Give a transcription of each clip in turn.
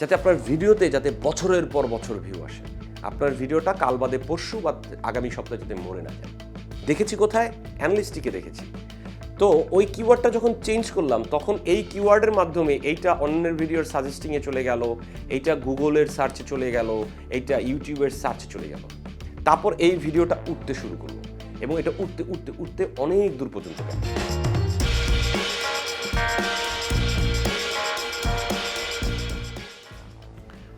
যাতে আপনার ভিডিওতে যাতে বছরের পর বছর ভিউ আসে। আপনার ভিডিওটা কাল বাদে পরশু বা আগামী সপ্তাহে যাতে মরে না যায়। দেখেছি কোথায়? অ্যানালিস্টিকে দেখেছি। তো ওই কিওয়ার্ডটা যখন চেঞ্জ করলাম, তখন এই কিওয়ার্ডের মাধ্যমে এইটা অন্যের ভিডিওর সাজেস্টিংয়ে চলে গেল, এইটা গুগলের সার্চে চলে গেল, এইটা ইউটিউবের সার্চে চলে গেল। তারপর এই ভিডিওটা উঠতে শুরু করল এবং এটা উঠতে উঠতে উঠতে অনেক দূর পর্যন্ত গেল।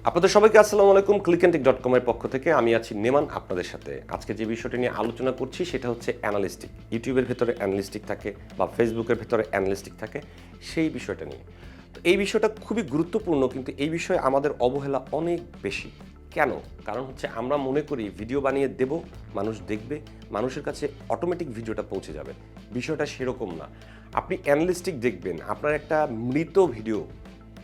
আপনাদের সবাইকে আসসালামু আলাইকুম ক্লিকেন্টিক ডট কমের পক্ষ থেকে আমি আছি নেমান আপনাদের সাথে। আজকে যে বিষয়টা নিয়ে আলোচনা করছি সেটা হচ্ছে অ্যানালিস্টিক ইউটিউবের ভেতরে অ্যানালিস্টিক থাকে বা ফেসবুকের ভেতরে অ্যানালিস্টিক থাকে, সেই বিষয়টা নিয়ে। তো এই বিষয়টা খুবই গুরুত্বপূর্ণ, কিন্তু এই বিষয়ে আমাদের অবহেলা অনেক বেশি। কেন? কারণ হচ্ছে আমরা মনে করি ভিডিও বানিয়ে দেব, মানুষ দেখবে, মানুষের কাছে অটোমেটিক ভিডিওটা পৌঁছে যাবে। বিষয়টা সেরকম না। আপনি অ্যানালিস্টিক দেখবেন, আপনার একটা মৃত ভিডিও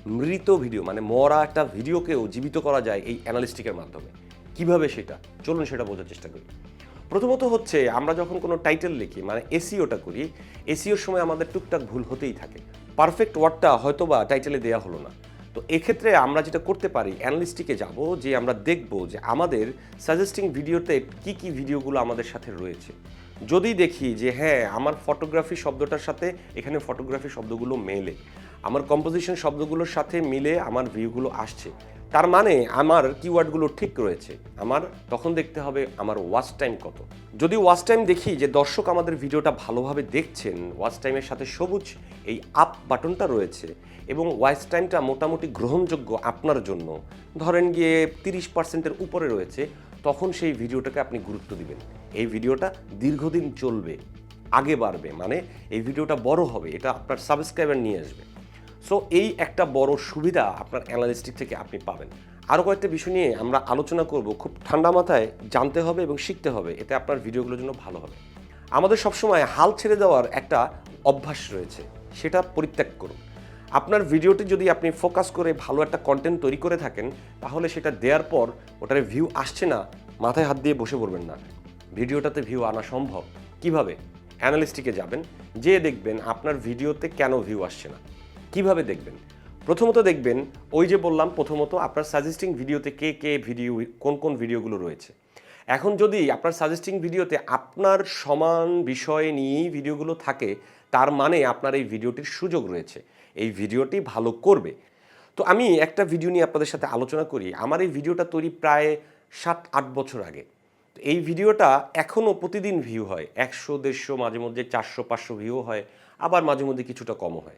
মৃত ভিডিও মানে মরা একটা ভিডিওকেও জীবিত করা যায় এই অ্যানালিস্টিকের মাধ্যমে। কীভাবে সেটা? চলুন সেটা বোঝার চেষ্টা করি। প্রথমত হচ্ছে, আমরা যখন কোনো টাইটেল লিখি মানে এসিওটা করি এসিওর সময় আমাদের টুকটাক ভুল হতেই থাকে। পারফেক্ট ওয়ার্ডটা হয়তো বা টাইটেলে দেওয়া হলো না। তো এক্ষেত্রে আমরা যেটা করতে পারি, অ্যানালিস্টিকে যাব, যে আমরা দেখব যে আমাদের সাজেস্টিং ভিডিওতে কি কি ভিডিওগুলো আমাদের সাথে রয়েছে। যদি দেখি যে হ্যাঁ আমার ফটোগ্রাফি শব্দটার সাথে এখানে ফটোগ্রাফি শব্দগুলো মেলে, আমার কম্পোজিশন শব্দগুলোর সাথে মিলে আমার ভিউগুলো আসছে, তার মানে আমার কিওয়ার্ডগুলো ঠিক রয়েছে। আমার তখন দেখতে হবে আমার ওয়াচ টাইম কত। যদি ওয়াচ টাইম দেখি যে, দর্শক আমাদের ভিডিওটা ভালোভাবে দেখছেন ওয়াচ টাইমের সাথে সবুজ এই আপ বাটনটা রয়েছে এবং ওয়াচ টাইমটা মোটামুটি গ্রহণযোগ্য আপনার জন্য, ধরেন গিয়ে তিরিশ পার্সেন্টের উপরে রয়েছে, তখন সেই ভিডিওটাকে আপনি গুরুত্ব দিবেন। এই ভিডিওটা দীর্ঘদিন চলবে, আগে বাড়বে মানে এই ভিডিওটা বড় হবে, এটা আপনার সাবস্ক্রাইবার নিয়ে আসবে। সো এই একটা বড় সুবিধা আপনার অ্যানালিস্টিক থেকে আপনি পাবেন। আরও কয়েকটা বিষয় নিয়ে আমরা আলোচনা করব, খুব ঠান্ডা মাথায় জানতে হবে এবং শিখতে হবে, এতে আপনার ভিডিওগুলোর জন্য ভালো হবে। আমাদের সবসময় হাল ছেড়ে দেওয়ার একটা অভ্যাস রয়েছে, সেটা পরিত্যাগ করুন। আপনার ভিডিওটি যদি আপনি ফোকাস করে ভালো একটা কন্টেন্ট তৈরি করে থাকেন, তাহলে সেটা দেওয়ার পর ওটার ভিউ আসছে না, মাথায় হাত দিয়ে বসে পড়বেন না। ভিডিওটাতে ভিউ আনা সম্ভব? কীভাবে? অ্যানালিস্টিকে যাবেন, যে দেখবেন আপনার ভিডিওতে কেন ভিউ আসছে না। কীভাবে দেখবেন? প্রথমত দেখবেন, ওই যে বললাম, প্রথমত আপনার সাজেস্টিং ভিডিওতে কে কে ভিডিও কোন কোন ভিডিওগুলো রয়েছে। এখন যদি আপনার সাজেস্টিং ভিডিওতে আপনার সমান বিষয় নিয়েই ভিডিওগুলো থাকে, তার মানে আপনার এই ভিডিওটির সুযোগ রয়েছে। এই ভিডিওটি ভালো করবে। তো আমি একটা ভিডিও নিয়ে আপনাদের সাথে আলোচনা করি। আমার এই ভিডিওটা তৈরি প্রায় সাত, আট বছর আগে। এই ভিডিওটা এখনও প্রতিদিন ভিউ হয়। একশো, দেড়শো, মাঝে মধ্যে চারশো, পাঁচশো ভিউ হয়, আবার মাঝে মধ্যে কিছুটা কমও হয়।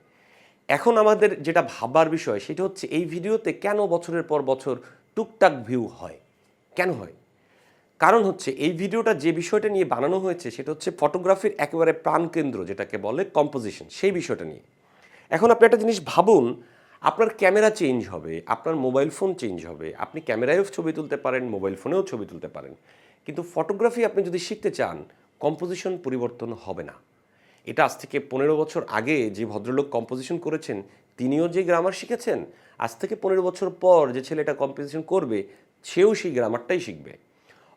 এখন আমাদের যেটা ভাবার বিষয়, সেটা হচ্ছে এই ভিডিওতে কেন বছরের পর বছর টুকটাক ভিউ হয়? কেন হয়? কারণ হচ্ছে এই ভিডিওটা যে বিষয়টা নিয়ে বানানো হয়েছে, সেটা হচ্ছে ফটোগ্রাফির একেবারে প্রাণকেন্দ্র, যেটাকে বলে কম্পোজিশন সেই বিষয়টা নিয়ে। এখন আপনি একটা জিনিস ভাবুন, আপনার ক্যামেরা চেঞ্জ হবে, আপনার মোবাইল ফোন চেঞ্জ হবে, আপনি ক্যামেরায়ও ছবি তুলতে পারেন মোবাইল ফোনেও ছবি তুলতে পারেন। কিন্তু ফটোগ্রাফি আপনি যদি শিখতে চান কম্পোজিশন পরিবর্তন হবে না। এটা আজ থেকে পনেরো বছর আগে যে ভদ্রলোক কম্পোজিশন করেছেন, তিনিও যে গ্রামার শিখেছেন, আজ থেকে পনেরো বছর পর যে ছেলেটা কম্পোজিশন করবে, সেও সেই গ্রামারটাই শিখবে।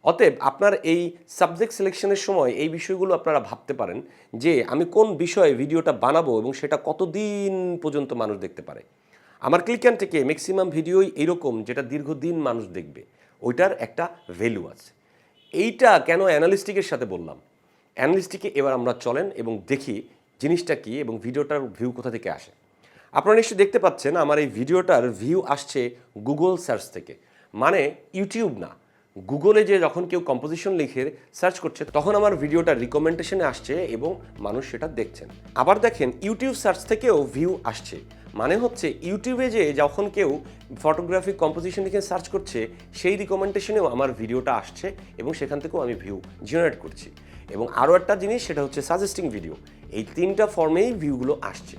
অতএব আপনার এই সাবজেক্ট সিলেকশনের সময় এই বিষয়গুলো আপনারা ভাবতে পারেন যে আমি কোন বিষয়ে ভিডিওটা বানাবো এবং সেটা কতদিন পর্যন্ত মানুষ দেখতে পারে। আমার ক্লিকান থেকে ম্যাক্সিমাম ভিডিওই এরকম যেটা দীর্ঘদিন মানুষ দেখবে। ওইটার একটা ভ্যালু আছে। এইটা কেন অ্যানালিস্টিকের সাথে বললাম? অ্যানালিস্টিকে এবার আমরা চলেন এবং দেখি জিনিসটা কি এবং ভিডিওটার ভিউ কোথা থেকে আসে। আপনারা নিশ্চয়ই দেখতে পাচ্ছেন আমার এই ভিডিওটার ভিউ আসছে গুগল সার্চ থেকে। মানে ইউটিউব না। গুগলে যে যখন কেউ কম্পোজিশন লিখে সার্চ করছে, তখন আমার ভিডিওটা রিকমেন্ডেশনে আসছে এবং মানুষ সেটা দেখছেন। আবার দেখেন ইউটিউব সার্চ থেকেও ভিউ আসছে। মানে হচ্ছে ইউটিউবে যে যখন কেউ ফটোগ্রাফি কম্পোজিশন লিখে সার্চ করছে, সেই রিকমেন্ডেশনেও আমার ভিডিওটা আসছে এবং সেখান থেকেও আমি ভিউ জেনারেট করছি। এবং আরও একটা জিনিস, সেটা হচ্ছে সাজেস্টিং ভিডিও এই তিনটা ফর্মেই ভিউগুলো আসছে।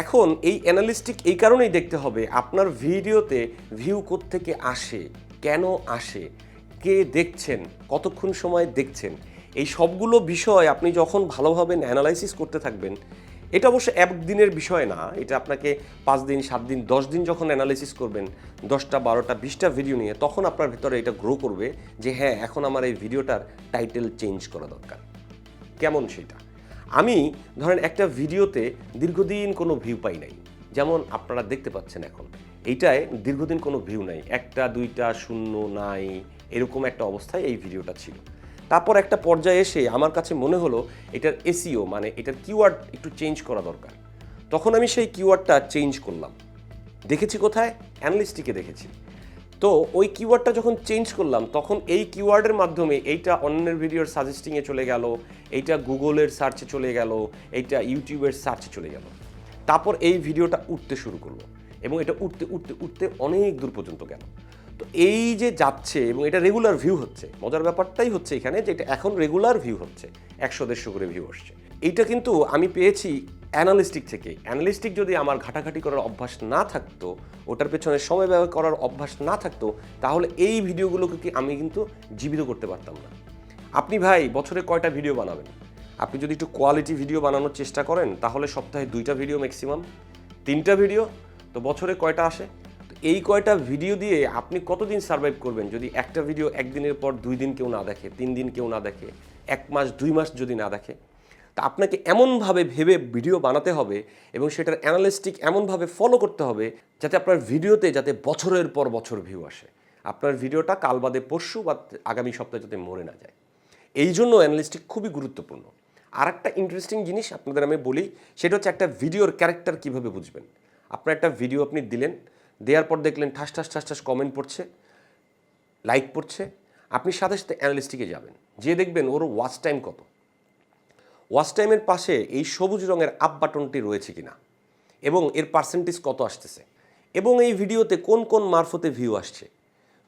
এখন এই অ্যানালিস্টিক এই কারণেই দেখতে হবে, আপনার ভিডিওতে ভিউ থেকে আসে, কেন আসে, কে দেখছেন, কতক্ষণ সময় দেখছেন, এই সবগুলো বিষয় আপনি যখন ভালোভাবে অ্যানালাইসিস করতে থাকবেন এটা অবশ্য একদিনের বিষয় না, এটা আপনাকে পাঁচ দিন, সাত দিন, দশ দিন যখন অ্যানালাইসিস করবেন, দশটা, বারোটা, বিশটা ভিডিও নিয়ে, তখন আপনার ভেতরে এটা গ্রো করবে যে হ্যাঁ এখন আমার এই ভিডিওটার টাইটেল চেঞ্জ করা দরকার। কেমন সেটা? আমি ধরেন একটা ভিডিওতে দীর্ঘদিন কোনো ভিউ পাই নাই। যেমন আপনারা দেখতে পাচ্ছেন এখন, এইটায় দীর্ঘদিন কোনো ভিউ নাই। একটা, দুইটা, শূন্য, নাই, এরকম একটা অবস্থায় এই ভিডিওটা ছিল। তারপর একটা পর্যায়ে এসে আমার কাছে মনে হলো এটার এসিও মানে এটার কিওয়ার্ড একটু চেঞ্জ করা দরকার। তখন আমি সেই কিওয়ার্ডটা চেঞ্জ করলাম। দেখেছি কোথায়? অ্যানালিস্টিকে দেখেছি। তো ওই কিওয়ার্ডটা যখন চেঞ্জ করলাম, তখন এই কিওয়ার্ডের মাধ্যমে এইটা অন্যের ভিডিওর সাজেস্টিংয়ে চলে গেল, এইটা গুগলের সার্চে চলে গেল, এইটা ইউটিউবের সার্চে চলে গেল। তারপর এই ভিডিওটা উঠতে শুরু করল। এবং এটা উঠতে উঠতে উঠতে অনেক দূর পর্যন্ত গেল। তো এই যে যাচ্ছে এবং এটা রেগুলার ভিউ হচ্ছে, মজার ব্যাপারটাই হচ্ছে এখানে যে এটা এখন রেগুলার ভিউ হচ্ছে, একশো দেড়শো করে ভিউ আসছে। এইটা কিন্তু আমি পেয়েছি অ্যানালিস্টিক থেকে। অ্যানালিস্টিক যদি আমার ঘাটাঘাটি করার অভ্যাস না থাকতো, ওটার পেছনে সময় ব্যয় করার অভ্যাস না থাকতো, তাহলে এই ভিডিওগুলোকে কি আমি কিন্তু জীবিত করতে পারতাম না। আপনি ভাই বছরে কয়টা ভিডিও বানাবেন? আপনি যদি একটু কোয়ালিটি ভিডিও বানানোর চেষ্টা করেন, তাহলে সপ্তাহে দুইটা ভিডিও ম্যাক্সিমাম তিনটা ভিডিও তো বছরে কয়টা আসে? এই কয়টা ভিডিও দিয়ে আপনি কতদিন সার্ভাইভ করবেন? যদি একটা ভিডিও একদিনের পর দুই দিন কেউ না দেখে, তিন দিন কেউ না দেখে, এক মাস, দুই মাস যদি না দেখে, তা আপনাকে এমনভাবে ভেবে ভিডিও বানাতে হবে এবং সেটার অ্যানালিস্টিক এমনভাবে ফলো করতে হবে যাতে আপনার ভিডিওতে যাতে বছরের পর বছর ভিউ আসে। আপনার ভিডিওটা কাল বাদে পরশু বা আগামী সপ্তাহে যাতে মরে না যায়। এই জন্য অ্যানালিস্টিক খুবই গুরুত্বপূর্ণ। আর একটা ইন্টারেস্টিং জিনিস আপনাদের আমি বলি, সেটা হচ্ছে একটা ভিডিওর ক্যারেক্টার কীভাবে বুঝবেন? আপনার একটা ভিডিও আপনি দিলেন দেওয়ার পর দেখলেন ঠাস ঠাস ঠাস ঠাস কমেন্ট পড়ছে লাইক পড়ছে। আপনি সাথে সাথে অ্যানালিস্টিকে যাবেন। যে দেখবেন ওর ওয়াচ টাইম কত। ওয়াচ টাইমের পাশে এই সবুজ রঙের আপ বাটনটি রয়েছে কিনা এবং এর পার্সেন্টেজ কত আসতেছে। এবং এই ভিডিওতে কোন কোন মারফতে ভিউ আসছে।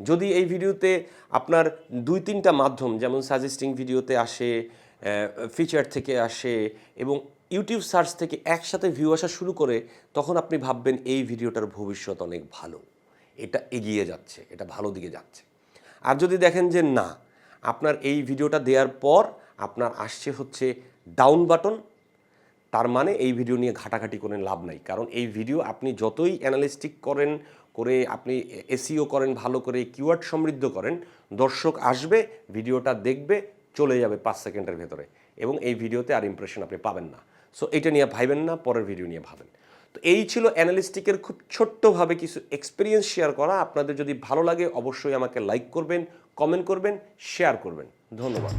যদি এই ভিডিওতে আপনার দুই, তিনটা মাধ্যম, যেমন সাজেস্টিং ভিডিওতে আসে ফিচার থেকে আসে এবং ইউটিউব সার্চ থেকে একসাথে ভিউ আসা শুরু করে তখন আপনি ভাববেন এই ভিডিওটার ভবিষ্যৎ অনেক ভালো। এটা এগিয়ে যাচ্ছে, এটা ভালো দিকে যাচ্ছে। আর যদি দেখেন যে না, আপনার এই ভিডিওটা দেওয়ার পর আপনার আসছে হচ্ছে ডাউন বাটন তার মানে এই ভিডিও নিয়ে ঘাটাঘাটি করে লাভ নাই। কারণ এই ভিডিও আপনি যতই অ্যানালিস্টিক করেন, করে আপনি এসিও করেন, ভালো করে কিওয়ার্ড সমৃদ্ধ করেন, দর্শক আসবে ভিডিওটা দেখবে, চলে যাবে পাঁচ সেকেন্ডের ভেতরে। এবং এই ভিডিওতে আর ইমপ্রেশন আপনি পাবেন না। সো এটা নিয়ে ভাইবেন না, পরের ভিডিও নিয়ে ভাবেন। তো এই ছিল অ্যানালিস্টিকের খুব ছোট্টভাবে কিছু এক্সপিরিয়েন্স শেয়ার করা। আপনাদের যদি ভালো লাগে, অবশ্যই আমাকে লাইক করবেন কমেন্ট করবেন শেয়ার করবেন। ধন্যবাদ।